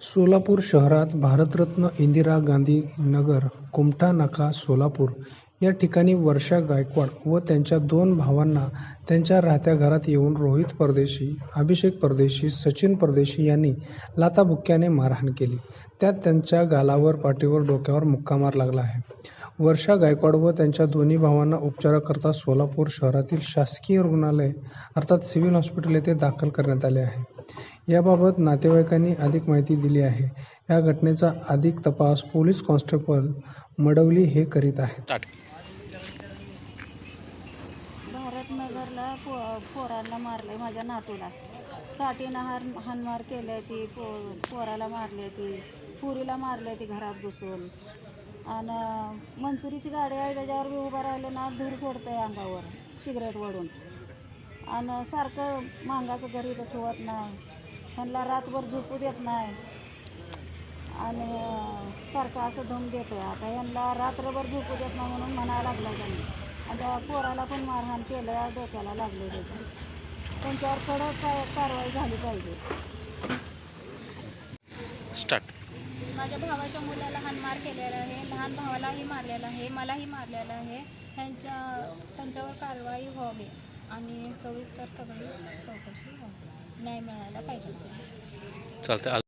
सोलापूर शहरात भारतरत्न इंदिरा गांधी नगर कुमठा नाका सोलापूर या ठिकाणी वर्षा गायकवाड व त्यांच्या दोन भावांना त्यांच्या राहत्या घरात येऊन रोहित परदेशी अभिषेक परदेशी सचिन परदेशी यांनी लाथाबुक्क्याने मारहाण केली. त्यात त्यांच्या गालावर पाठीवर डोक्यावर मुक्का मार लागला आहे. वर्षा गायकवाड व त्यांच्या दोन्ही भावांना उपचाराकरता सोलापूर शहरातील शासकीय रुग्णालय अर्थात सिव्हिल हॉस्पिटल येथे दाखल करण्यात आले आहे. याबाबत नातेवाईकांनी अधिक माहिती दिली आहे. या घटनेचा अधिक तपास पोलीस कॉन्स्टेबल मडवली हे करीत आहेत. भारतनगरला पो पोराला मारले माझ्या नातूला. काठीनं हार हानमार केली ती पो पोराला मारली ती पुरीला मारली ती घरात घुसून. आणि मंचुरीची गाडी आहे त्याच्यावर बी उभं राहिलं ना धूर सोडतंय अंगावर सिगरेट वडून आणि सारखं मांगाचं घरी तर ठेवत नाही. ह्यांना रातभर झोपू देत नाही. आणि सारखं असं धम देतो आहे आता यांना रात्रभर झोपू देत नाही म्हणून म्हणायला लागला त्यांनी. आणि त्या पोराला पण मारहाण केलं डोक्याला लागले त्याच्या त्यांच्यावर कडक काय कारवाई झाली पाहिजे. स्टार्ट. माझ्या भावाच्या मुलाला हानमार केलेला आहे. लहान भावालाही मारलेला आहे मलाही मारलेला आहे. ह्यांच्या त्यांच्यावर कारवाई व्हावी. आणि सविस्तर सगळी चौकशी न्याय मिळायला पाहिजे. चालतं